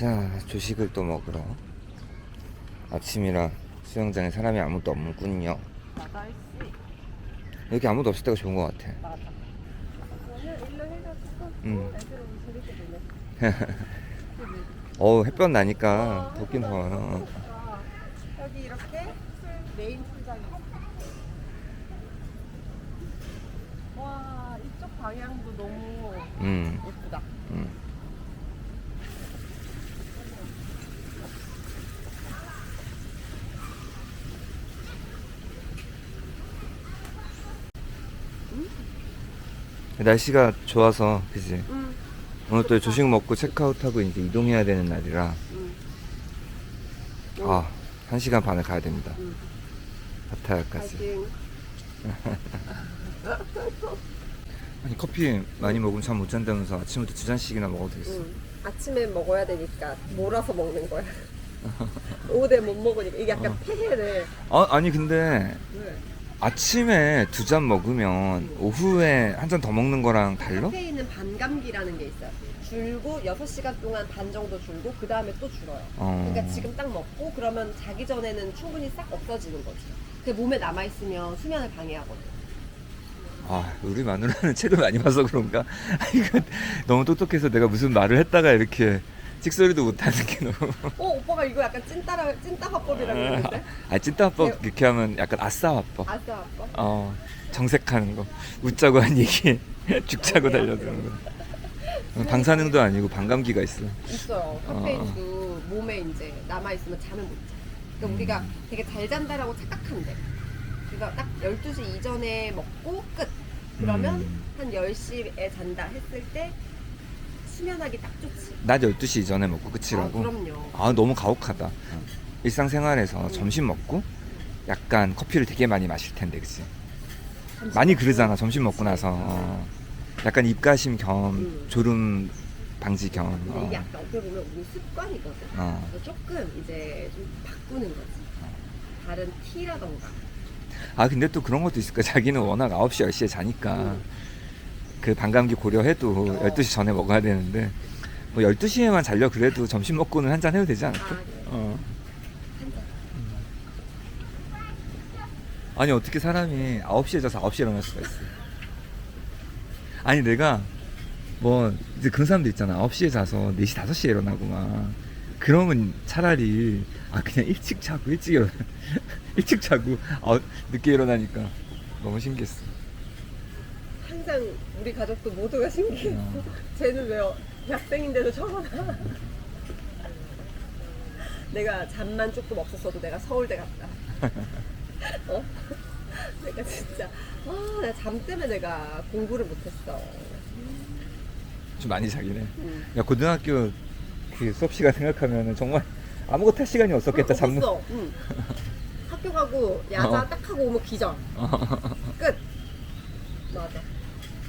자, 조식을 또 먹으러. 아침이라 수영장에 사람이 아무도 없군요. 여기 아무도 없을 때가 좋은 것 같아. 맞아. 오늘 일로 해가지고 음. 애들 오늘 재밌게 놀네. 어, 햇볕 나니까 덥긴 더워요. 아, 여기 이렇게 풀 메인 풀장이. 와 이쪽 방향도 너무 음, 예쁘다. 음. 날씨가 좋아서 그지 응. 오늘 또 조식 먹고 체크아웃하고 이제 이동해야 되는 날이라 응. 아 1시간 반을 가야 됩니다 응. 파타야까지. 아니 커피 많이 먹으면 잠 못 잔다면서 아침부터 두 잔씩이나 먹어도 되겠어 응. 아침에 먹어야 되니까 몰아서 먹는 거야. 오후에 못 먹으니까 이게 약간 어. 폐해를. 아, 아니 근데 왜? 아침에 두 잔 먹으면 오후에 한 잔 더 먹는 거랑 달라? 카페인은 반감기라는 게 있어요. 줄고 6시간 동안 반 정도 줄고 그 다음에 또 줄어요. 어. 그러니까 지금 딱 먹고 그러면 자기 전에는 충분히 싹 없어지는 거지. 그 몸에 남아 있으면 수면을 방해하거든. 아 우리 마누라는 책을 많이 봐서 그런가? 이거 너무 똑똑해서 내가 무슨 말을 했다가 이렇게 찍소리도 못하는 게 너무 어 오빠가 이거 약간 찐따라 찐따 화법이라고 그러는데? 아 찐따화법 이렇게 하면 약간 아싸 화법 아싸 아빠. 어 정색하는 거 웃자고 한 얘기 죽자고 달려드는 거 어, 방사능도 아니고 반감기가 있어 있어요. 카페인도 몸에 이제 남아 있으면 잠을 못 자. 그러니까 음. 우리가 되게 잘 잔다라고 착각한대. 그러니까 딱 12시 이전에 먹고 끝. 그러면 음. 한 10시에 잔다 했을 때 수면하기 딱 좋지. 낮 12시 이전에 먹고 아, 끝이라고? 그럼요. 아 너무 가혹하다 일상생활에서 음. 점심 먹고 약간 커피를 되게 많이 마실 텐데 그치? 많이 그러잖아 점심 먹고 나서 어. 약간 입가심 겸 음. 졸음 방지 겸 근데 어. 이게 약간 어떻게 보면 우리 습관이거든. 어. 그래서 조금 이제 좀 바꾸는 거지. 다른 티라던가. 아 근데 또 그런 것도 있을 거야 자기는 워낙 9시 10시에 자니까 음. 그 반감기 고려해도 어. 12시 전에 먹어야 되는데 뭐 12시에만 자려 그래도 점심 먹고는 한 잔 해도 되지 않을까? 아. 어. 한 잔. 아니 어떻게 사람이 9시에 자서 9시에 일어날 수가 있어 아니 내가 뭐 이제 그런 사람도 있잖아 9시에 자서 4시 5시에 일어나고 막 그러면 차라리 아 그냥 일찍 자고 일찍 일어나 일찍 자고 아, 늦게 일어나니까 너무 신기했어 항상 우리 가족도 모두가 신기했어. 어. 쟤는 왜 어- 처음 와? 내가 잠만 조금 없었어도 내가 서울대 갔다. 어? 내가 진짜 아, 내가 잠 때문에 내가 공부를 못했어. 좀 많이 해 응. 야 고등학교 그 수업 시간 생각하면 정말 아무것도 할 시간이 없었겠다 잠 없었어. 응. 학교 가고 야자 어. 딱 하고 오면 기절. 끝. 맞아.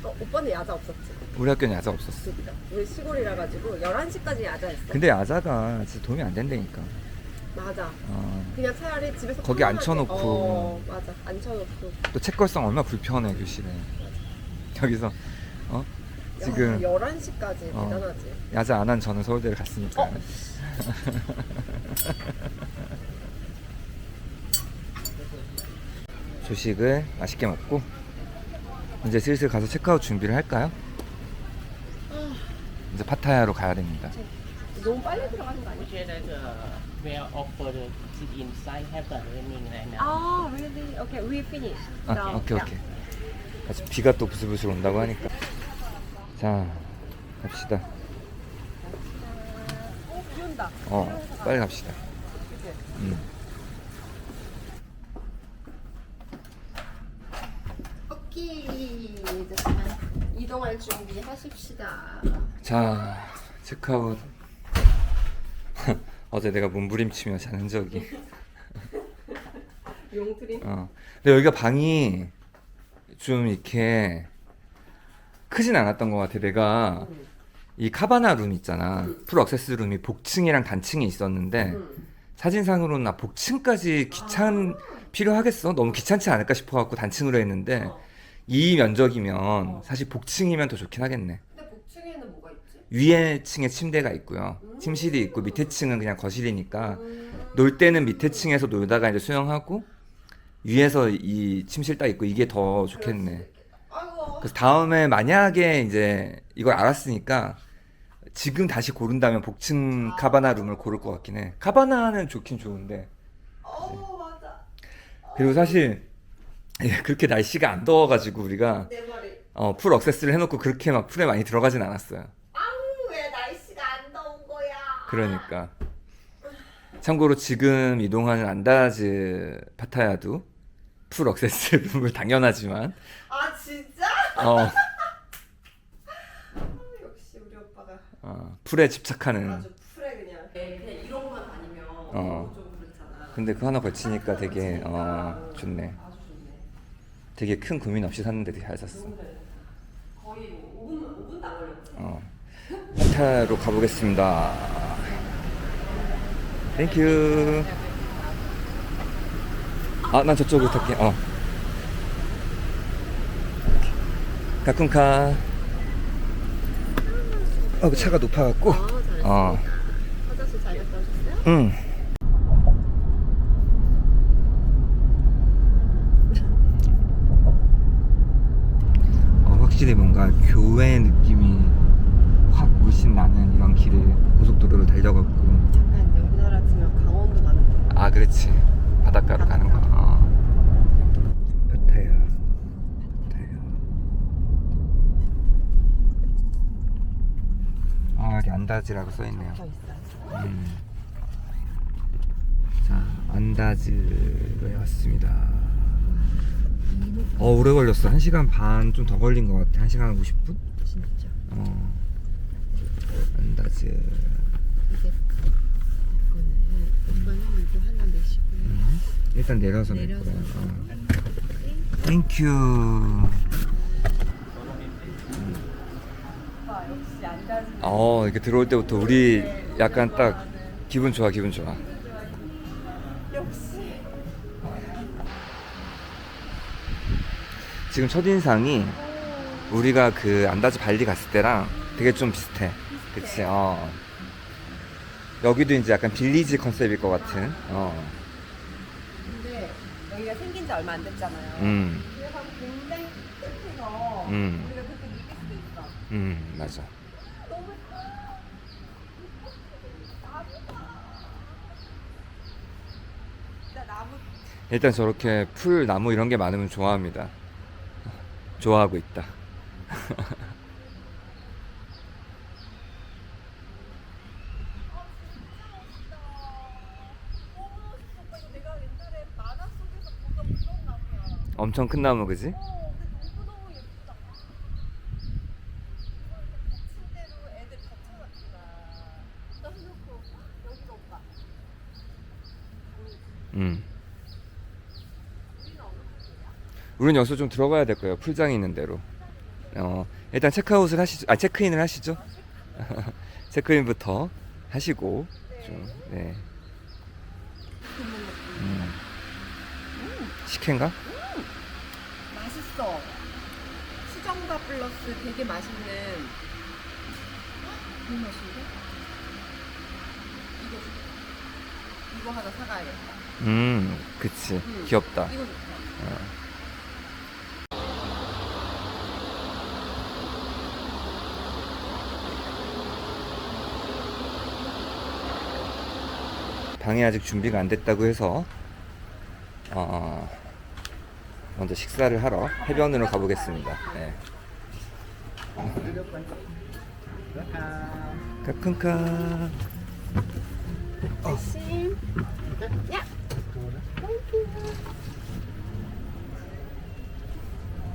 어, 오빠는 야자 없었지. 우리 학교는 야자 없었어 그죠? 우리 시골이라 가지고 11시까지 야자했어. 근데 야자가 진짜 도움이 안 된다니까 맞아. 어. 그냥 차라리 집에서 거기 앉혀놓고. 어 맞아 앉혀놓고 또 책걸상 얼마 나 불편해 교실에 여기서 어 지금 야, 11시까지 어. 대단하지 야자 안 한 저는 서울대를 갔으니까 어? 조식을 맛있게 먹고 이제 슬슬 가서 체크아웃 준비를 할까요? 이제 파타야로 가야 됩니다. 너무 빨리 들어가는 거 아니야? Here that uh, we are offer to sit inside have the running right now. 아 really? Okay, we finish 아. 오케이. 오케이. 아직 비가 또 부슬부슬 온다고 하니까. 자 갑시다. 어, 비 온다 어 빨리 갑시다. 음. 이동할 준비 하십시다 자 체크아웃. 어제 내가 몸부림치며 자는 적이. 용트림? 어. 근데 여기가 방이 좀 이렇게 크진 않았던 것 같아. 내가 이 카바나 룸 있잖아. 풀 억세스 룸이 복층이랑 단층이 있었는데 응. 사진상으로는 나 복층까지 귀찮 필요하겠어? 너무 귀찮지 않을까 싶어갖고 단층으로 했는데 어. 이 면적이면 사실 복층이면 더 좋긴 하겠네. 근데 복층에는 뭐가 있지? 위에 층에 침대가 있고요. 침실이 있고 밑에 층은 그냥 거실이니까 놀 때는 밑에 층에서 놀다가 이제 수영하고 위에서 이 침실 딱 있고 이게 더 좋겠네. 아이고. 그래서 다음에 만약에 이제 이걸 알았으니까 지금 다시 고른다면 복층 카바나 룸을 고를 것 같긴 해. 카바나는 좋긴 좋은데 어 맞아. 그리고 사실 예, 그렇게 날씨가 안 더워가지고 우리가 내 머리. 어, 풀 억세스를 해놓고 그렇게 막 풀에 많이 들어가진 않았어요. 왜 날씨가 안 더운 거야? 그러니까 참고로 지금 이동하는 안다즈 파타야도 풀 억세스 룸을 당연하지만 아 진짜? 어, 역시 우리 오빠가 어, 풀에 집착하는 아주 풀에 그냥. 그냥 이러고만 다니면 어. 좀 그렇잖아. 근데 그거 하나 걸치니까 되게 어, 좋네. 되게 큰 고민 없이 샀는데 되게 잘 샀어. 거의 뭐 5분 5분도 안 걸렸지. 어. 파타야로 가보겠습니다. 땡큐. 아, 난 저쪽으로 탈게. 어. 가쿤카. 어, 그 차가 높아갖고. 아. 어. 화장실 잘 갔다 오셨어요? 응. 어, 확실히 뭔가 교회 느낌이 확 물씬 나는 이런 길을 고속도로를 달려갖고 약간 우리나라 치면 강원도 가는 거. 아 그렇지 바닷가로 가는 거 어. 파타야 파타야 아 여기 안다지라고 써있네요 있어. 음. 자, 안다즈에 왔습니다. 어, 오래 걸렸어. 1 시간 반 좀 더 걸린 것 같아. 1 시간 50 분? 진짜. 어. 안다즈. 이게 이거는 오빠는 이거 하나 내시고. 음. 일단 내려서 낼 내려서. 거야. 어. 땡큐. 가지. 어, 이렇게 들어올 때부터 우리 약간 딱 기분 좋아, 기분 좋아. 지금 첫인상이 우리가 그 안다즈 발리 갔을 때랑 되게 좀 비슷해. 그치, 어. 여기도 이제 약간 빌리지 컨셉일 것 같은, 어. 근데 여기가 생긴 지 얼마 안 됐잖아요. 음, 그래서 굉장히 깨끗해서 음. 우리가 그렇게 느낄 수도 있어. 음, 맞아. 진짜 나무 일단 저렇게 풀, 나무 이런 게 많으면 좋아합니다. 좋아하고 있다. 엄청 큰 나무, 그지? 어, 우린 여기서 좀 들어가야 될 거예요. 풀장이 있는 대로. 어, 일단 체크아웃을 하시죠. 아, 체크인을 하시죠. 체크인부터 하시고 좀 네. 음. 식혜인가? 맛있어. 수정과 플러스 되게 맛있는. 너무 맛있는데? 이거 이거 하나 사가야겠다. 음, 그치. 음. 귀엽다. 이거 좋다. 방이 아직 준비가 안 됐다고 해서 어, 먼저 식사를 하러 해변으로 가보겠습니다. 네. 심. 야.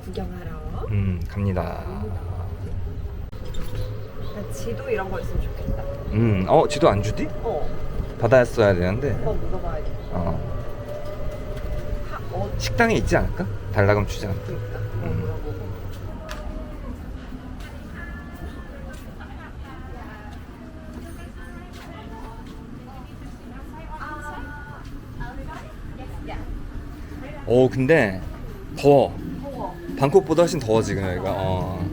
구경하러. 음 갑니다. 나 지도 이런 거 있으면 좋겠다. 음, 어 지도 안 주디? 어. 받았어야 되는데 한번. 어, 하, 어, 식당에 있지 않을까? 달라금 주지 않을까? 그러니까. 어, 음. 물어보고. 오 근데 더워. 더워. 방콕보다 훨씬 더워 지금 여기가. 어.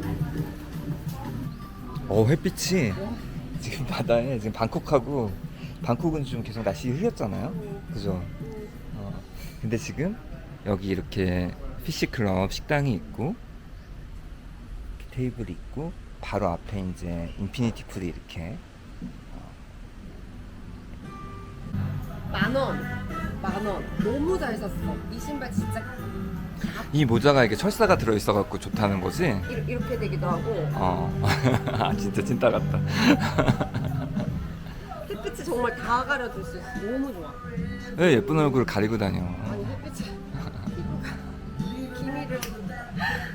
어 햇빛이 지금 바다에 지금 방콕하고 방콕은 좀 계속 날씨 흐렸잖아요. 그죠? 어, 근데 지금 여기 이렇게 피시클럽 식당이 있고 테이블이 있고 바로 앞에 이제 인피니티 풀이 이렇게 만 원. 만 원. 너무 잘 샀어. 이 신발 진짜 이 모자가 이렇게 철사가 들어 있어 갖고 좋다는 거지. 이- 이렇게 되기도 하고 어, 아, 진짜 찐따 같다. 정말 다 가려줄 수 있어. 너무 좋아. 왜 예쁜 얼굴을 가리고 다녀? 아니 햇빛이 피부가 기미를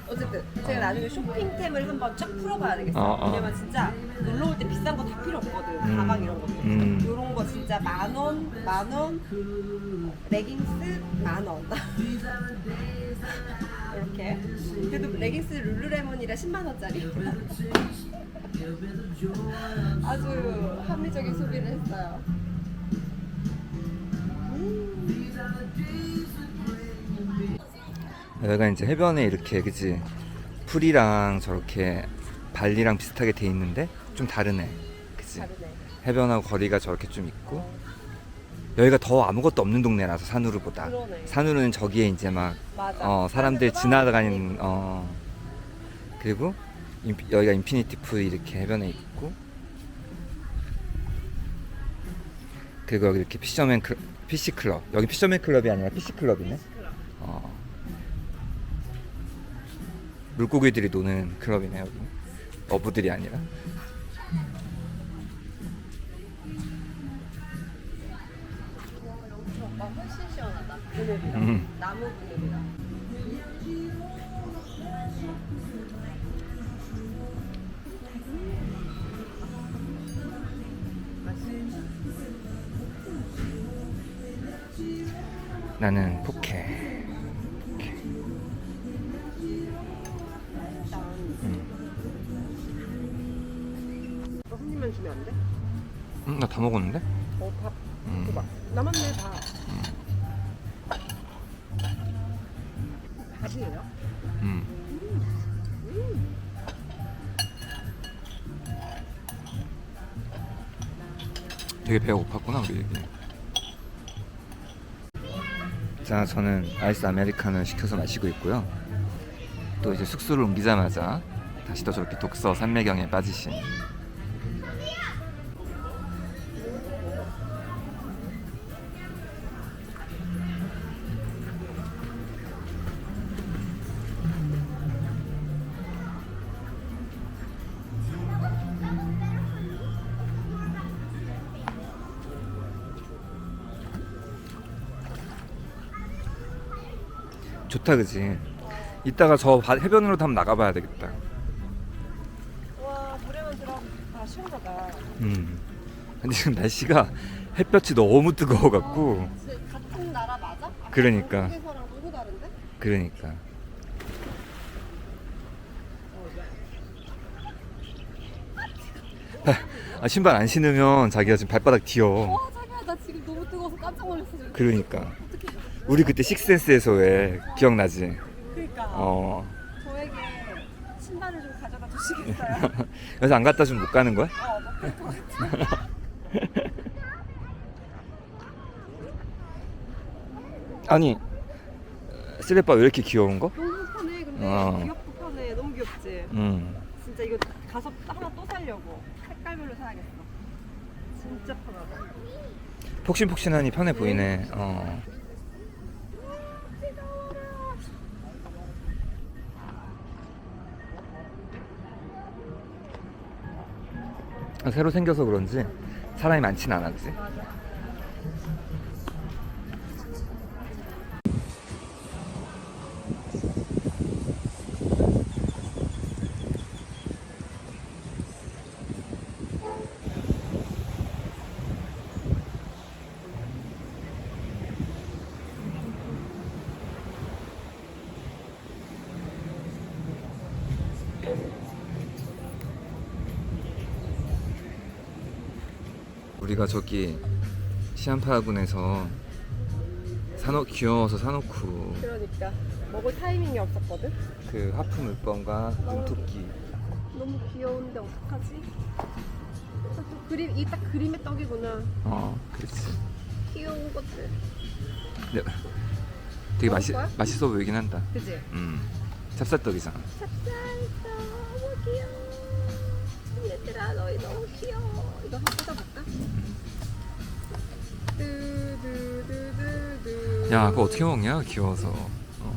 어쨌든 제가 나중에 쇼핑템을 한번 쫙 풀어봐야 되겠어. 어, 어. 왜냐면 진짜 놀러 올 때 비싼 거 다 필요 없거든. 음. 가방 이런 것도. 음. 이런 거 진짜 만 원, 만 원, 레깅스 만 원. 이렇게. 그래도 레깅스 룰루레몬이라 10만 원짜리. 아주 합리적인 소비를 했어요. 여기가 이제 해변에 이렇게 그지 풀이랑 저렇게 발리랑 비슷하게 돼 있는데 좀 다르네. 그지? 다르네. 해변하고 거리가 저렇게 좀 있고 여기가 더 아무것도 없는 동네라서 그러네. 산후루는 저기에 이제 막 맞아. 어, 사람들 지나다니는 어 그리고 인피- 여기가 인피니티 풀 이렇게 해변에 있고 그리고 여기 이렇게 피셔맨 클 피시 클럽. 여기 피셔맨 클럽이 아니라 피시 클럽이네. 어. 물고기들이 노는 클럽이네 여기. 어부들이 아니라. 음. 나무 그늘이랑. 나는 포케 포케. 일단 음. 너한 입만 주면 안 돼? 음, 나다 먹었는데 되게 배가 고팠구나 우리 얘기. 자 저는 아이스 아메리카노 시켜서 마시고 있고요. 또 이제 숙소를 옮기자마자 다시 또 저렇게 독서 산매경에 빠지신 좋다 그지. 이따가 저 바- 해변으로도 한번 나가봐야 되겠다. 와 물에만 들어. 아 시원하다. 음. 근데 지금 날씨가 햇볕이 너무 뜨거워갖고 진짜 같은 나라 맞아? 아까 그러니까. 한국에서랑 너무 다른데? 그러니까 아 신발 안 신으면 자기가 지금 발바닥 뒤어 와 자기야 나 지금 너무 뜨거워서 깜짝 놀랐어. 지금. 그러니까 우리 그때 식센스에서 왜 기억나지? 그러니까 어 저에게 신발을 좀 가져다 주시겠어요? 그래서 안 갖다 주면 못 가는 거야? 어, 먹을 것 같아. 아니 쓰레빠 왜 이렇게 귀여운 거? 너무 편해 근데 어. 귀엽고 편해 너무 귀엽지 음 진짜 이거 가서 하나 또 사려고 색깔별로 사야겠어 진짜 편하다 폭신폭신하니 편해 보이네 어 아, 새로 생겨서 그런지 사람이 많진 않아 그지? 우리가 저기 시안파군에서 사놓 귀여워서 사놓고 그러니까 먹을 타이밍이 없었거든 그 하프 물범과 눈토끼 너무 귀여운데 어떡하지? 또 그림 이 딱 그림의 떡이구나. 어, 그렇지. 귀여운 것들. 네. 되게 먹을 거야? 맛있어 보이긴 한다. 그지? 음. 찹쌀떡이잖아. 찹쌀떡 너무 귀여워. 얘들아 너희 너무 귀여워. 이거 한번 뜯어볼까? 야, 그거 어떻게 먹냐? 귀여워서. 어.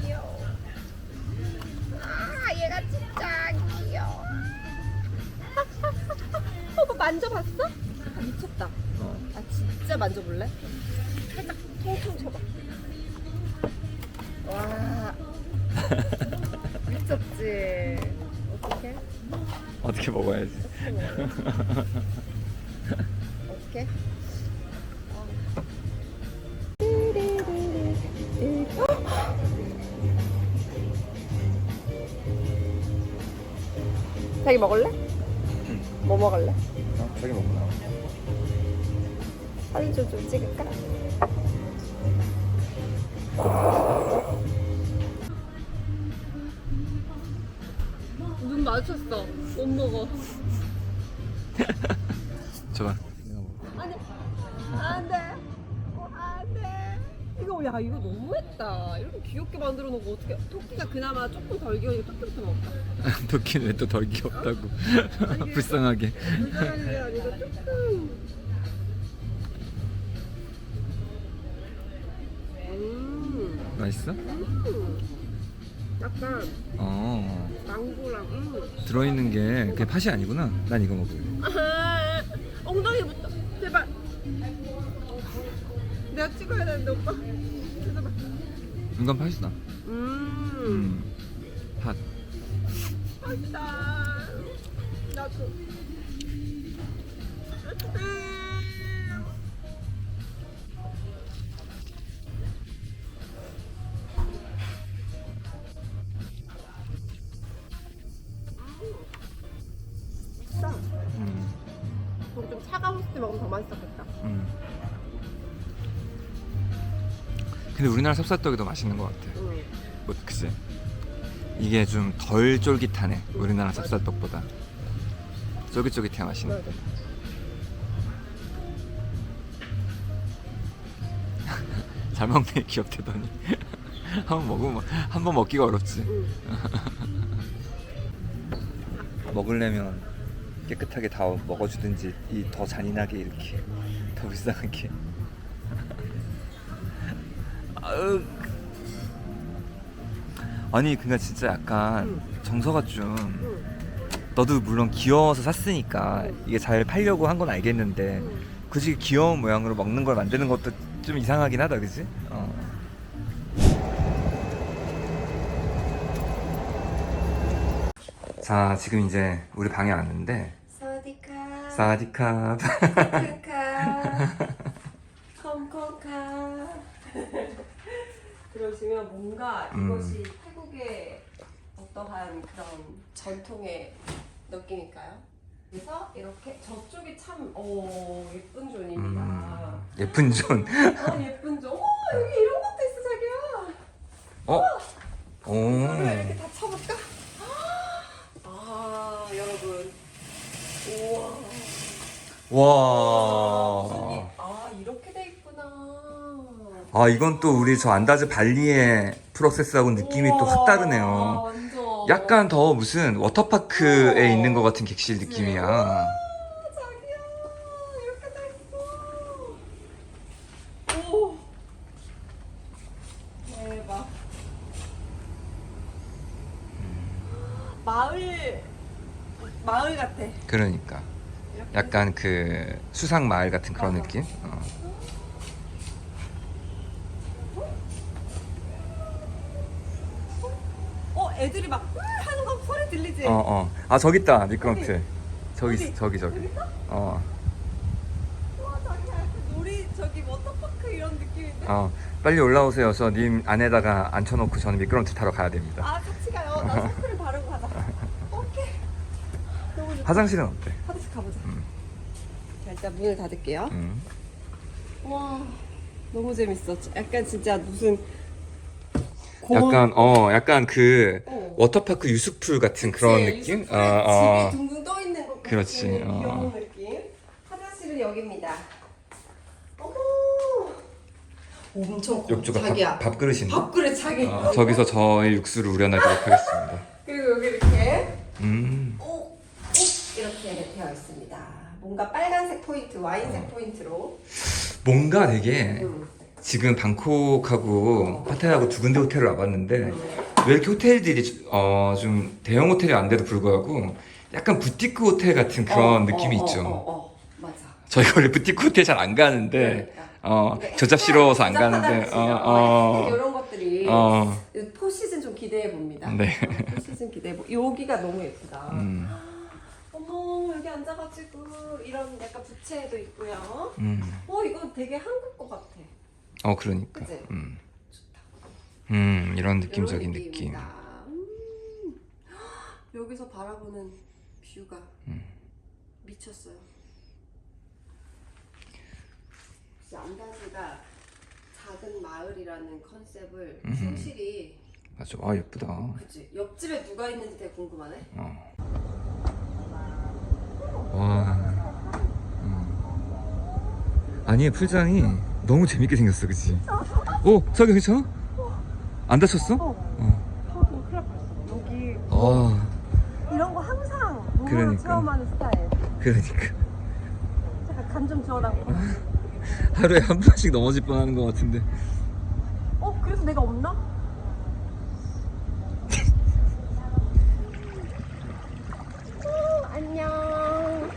귀여워. 아, 얘가 진짜 귀여워. 오빠 만져봤어? 아, 미쳤다. 어. 아, 진짜 만져볼래? 살짝 통통 쳐봐. 와. 미쳤지? 어떡해? 어떻게 먹어야지? 어떡해? 자기 먹을래? 응. 뭐 먹을래? 어, 저기 먹고 나와. 사진 좀, 좀 찍을까? 마주쳤어. 못 먹어. 줘봐. 내가 먹어. 안 돼. 안 돼. 어, 안 돼. 이거, 야, 이거 너무했다. 이렇게 귀엽게 만들어 놓고 어떻게. 토끼가 그나마 조금 덜 귀여우니까 토끼부터 먹을까? 도끼는 왜 또 덜 귀엽다고? 아니, 불쌍하게. 불쌍한 게 아니고 조금. 음. 맛있어? 음. 약간 어. 망고랑 음. 들어있는 게 그게 팥이 아니구나. 난 이거 먹을래. 아, 엉덩이부터 제발 내가 찍어야 되는데 오빠 제발 이건 팥이다. 음, 음. 팥. 맛있다 나도 음. 근데 우리나라 찹쌀떡이 더 맛있는 것 같아. 응. 뭐 그치? 이게 좀 덜 쫄깃하네. 우리나라 찹쌀떡보다. 쫄깃쫄깃해 맛있네. 맞아. 잘 먹네 귀엽대더니. 한번 먹으면 한 번 먹기가 어렵지. 응. 먹으려면 깨끗하게 다 먹어주든지 이 더 잔인하게 이렇게 더 불쌍하게. 아으. 아니 그니까 진짜 약간 응. 정서가 좀 응. 너도 물론 귀여워서 샀으니까 이게 잘 팔려고 한 건 알겠는데 응. 굳이 귀여운 모양으로 먹는 걸 만드는 것도 좀 이상하긴 하다 그지? 어. 자 지금 이제 우리 방에 왔는데. 사디캅 카카. 컴컴카. 그러시면 뭔가 음. 이것이 태국의 어떠한 그런 전통의 느낌일까요? 그래서 이렇게 저쪽이 참 오, 예쁜 존입니다. 음, 예쁜 존 어 예쁜 존. 오 여기 이런 것도 있어 자기야. 어? 오 이거를 이렇게 다 쳐볼까? 아 여러분. 우와. 와. 아 이렇게 돼 있구나. 아 이건 또 우리 저 안다즈 발리의 프로세스하고 느낌이 또확 다르네요. 완전. 약간 더 무슨 워터파크에 어. 있는 것 같은 객실 느낌이야. 아, 자기야 이렇게 돼 있어. 오. 대박. 마을 마을 같아. 그러니까 약간 그 수상 마을 같은 그런 맞아. 느낌. 어. 애들이 막으 하는 거 소리 들리지? 어, 어. 아 저기 있다 미끄럼틀. 저기 저기 저기. 여기? 어. 와 자기야 약간 놀이 저기 워터파크 이런 느낌인데? 어. 빨리 올라오세요. 저 님 안에다가 앉혀놓고 저는 미끄럼틀 타러 가야 됩니다. 아 같이 가요. 나 선크림 바르고 가자. 오케이. 너무 좋다. 화장실은 어때? 화장실 가보자. 음. 자 일단 문을 닫을게요. 음. 와 너무 재밌어. 약간 진짜 무슨. 약간 어 약간 그 어. 워터파크 유수풀 같은 그런 그치, 느낌? 유수풀에 어, 어. 집이 둥둥 떠 있는 것 같은 그렇지, 어. 귀여운 느낌. 화장실은 여기입니다. 어머, 엄청 커. 욕조가 자기야. 밥, 밥그릇인데. 밥그릇 자기. 어, 저기서 저의 육수를 우려내도록 하겠습니다. 그리고 여기 이렇게 음. 오, 오 이렇게 되어 있습니다. 뭔가 빨간색 포인트, 와인색 포인트로. 뭔가 되게 음. 지금 방콕하고 파타야하고 두 군데 호텔을 와봤는데 왜 이렇게 호텔들이 어, 좀 대형 호텔이 안 돼도 불구하고 약간 부티크 호텔 같은 그런 어, 느낌이 어, 있죠. 어, 어, 어, 맞아. 저희가 원래 부티크 호텔 잘 안 가는데 그러니까. 어, 근데 저잡스러워서 안 가는데 치죠. 어, 어, 이런 것들이 어, 포시즌 좀 기대해 봅니다. 네. 어, 포시즌 기대해 보. 여기가 너무 예쁘다. 음, 어머 여기 앉아가지고 이런 약간 부채도 있고요. 음, 어 이건 되게 한국 거 같아. 어 그러니까, 그치? 음. 음 이런 이런 느낌적인 느낌. 느낌이다. 음. 여기서 바라보는 뷰가 음. 미쳤어요. 안다지가 작은 마을이라는 컨셉을 음. 충실히 맞아, 아 예쁘다. 그치 옆집에 누가 있는지 되게 궁금하네. 어. 와. 음. 아니 풀장이 너무 재밌게 생겼어, 그치? 오, 자기 괜찮아? 안 다쳤어? 어. 하고 큰일 났어. 여기 아, 이런 거 항상 몸으로 그러니까. 체험하는 스타일. 그러니까 잠깐 간좀 지워달라고. 하루에 한 번씩 넘어질 뻔하는 것 같은데. 어 그래서 내가 없나? 어, 안녕.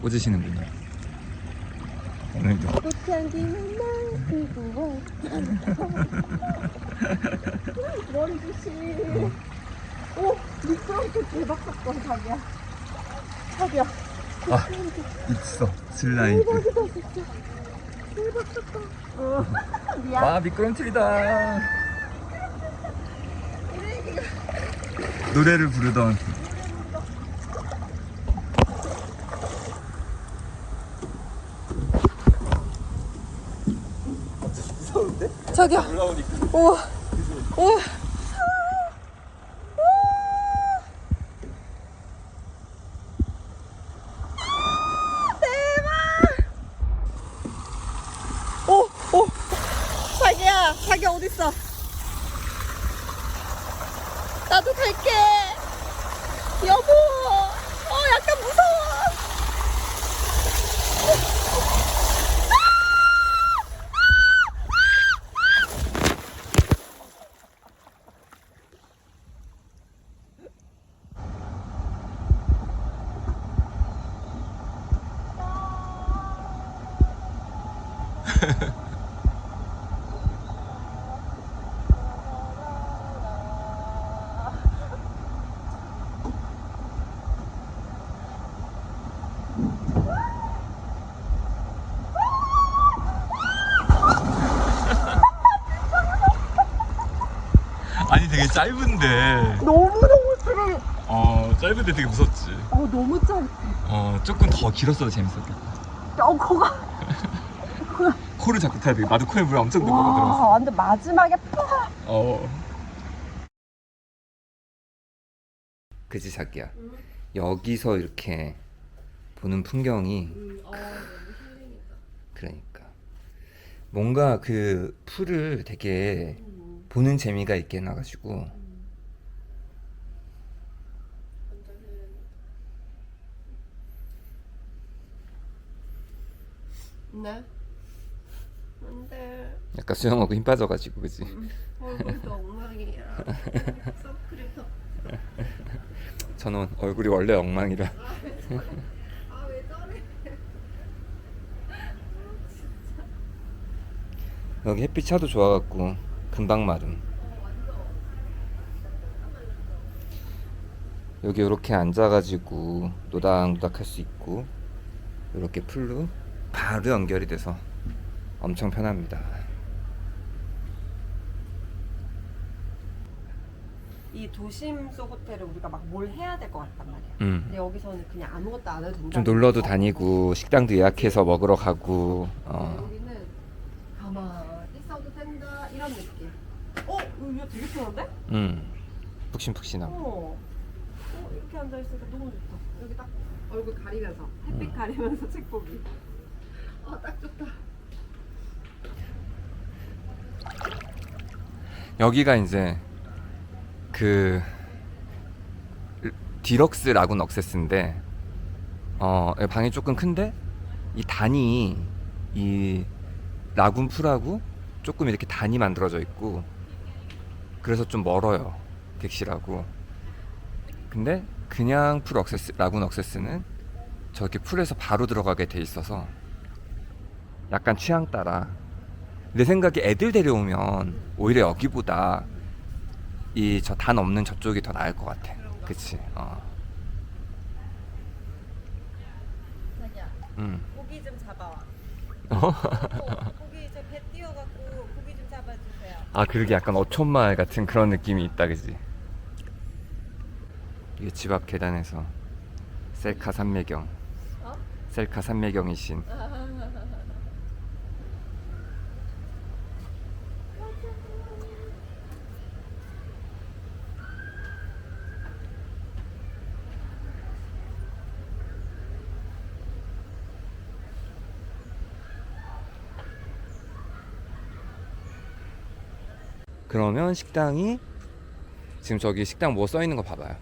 꽂으시는 분이. 꽃향기는 날이고 머리 조심. 오 미끄럼틀 대박 사건 자기야. 자기야. 아, 있어. 슬라이드. 대박이다 진짜. 대박 사건. 어. 미안. 와, 미끄럼틀이다. 노래를 부르던. 자기야. 우와. 우와. 자기야, 자기 어딨어? 나도 갈게. 여보. 어, 약간 무서워. 아니, 되게 짧은데. 너무너무 스릴. 어, 짧은데 되게 무섭지. 어, 너무 짧아. 어, 조금 더 길었어도 재밌었겠다. 어, 코가. 코를 잡고 타야 돼. 나도 코에 물 엄청 넣고 와, 들어갔어. 완전 마지막에 팍. 어. 그지 자기야. 여기서 이렇게 보는 풍경이 그러니까 뭔가 그 풀을 되게 보는 재미가 있게 해놔가지고 네. 안돼. 약간 수영하고 힘 빠져가지고 그지. 얼굴도 엉망이야. 선크림도. 저는 얼굴이 원래 엉망이라. 아왜 저래? 여기 햇빛 차도 좋아갖고 금방 마름. 여기 이렇게 앉아가지고 노닥노닥 할 수 있고 이렇게 풀로 바로 연결이 돼서 엄청 편합니다. 이 도심 속 호텔은 우리가 막 뭘 해야 될 것 같단 말이야. 음. 근데 여기서는 그냥 아무것도 안 해도 된다. 좀 놀러도 다니고 식당도 예약해서 먹으러 가고 어, 여기는 가만히 있어도 된다 이런 느낌. 이거 되게 편한데? 음 푹신푹신하고 어. 어 이렇게 앉아 있으니까 너무 좋다. 여기 딱 얼굴 가리면서 햇빛 음. 가리면서 책 보기. 아딱 좋다. 여기가 이제 그 디럭스 라군 억세스인데 어 방이 조금 큰데 이 단이 이 라군 풀하고 조금 이렇게 단이 만들어져 있고 그래서 좀 멀어요 객실하고 근데 그냥 풀 억세스 라군 억세스는 저렇게 풀에서 바로 들어가게 돼 있어서 약간 취향 따라 내 생각에 애들 데려오면 오히려 여기보다 이 저 단 없는 저쪽이 더 나을 것 같아. 그치? 어. 자기야 음. 고기 좀 잡아와. 어? 고기 저 배 띄워갖고 고기 좀 잡 아 그러게 약간 어촌마을 같은 그런 느낌이 있다, 그지? 이게 집 앞 계단에서 셀카 산매경, 어? 셀카 산매경이신. 그러면 식당이 지금 저기 식당 뭐 써 있는 거 봐봐요.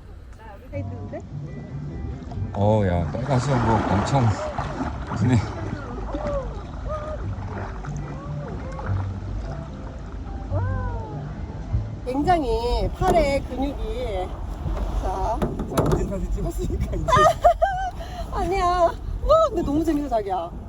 어우 야 빨간 수영복 엄청 눈에. 굉장히 팔에 근육이 자 사진 사진 찍었으니까 이제. 아니야. 와 근데 너무 재밌어 자기야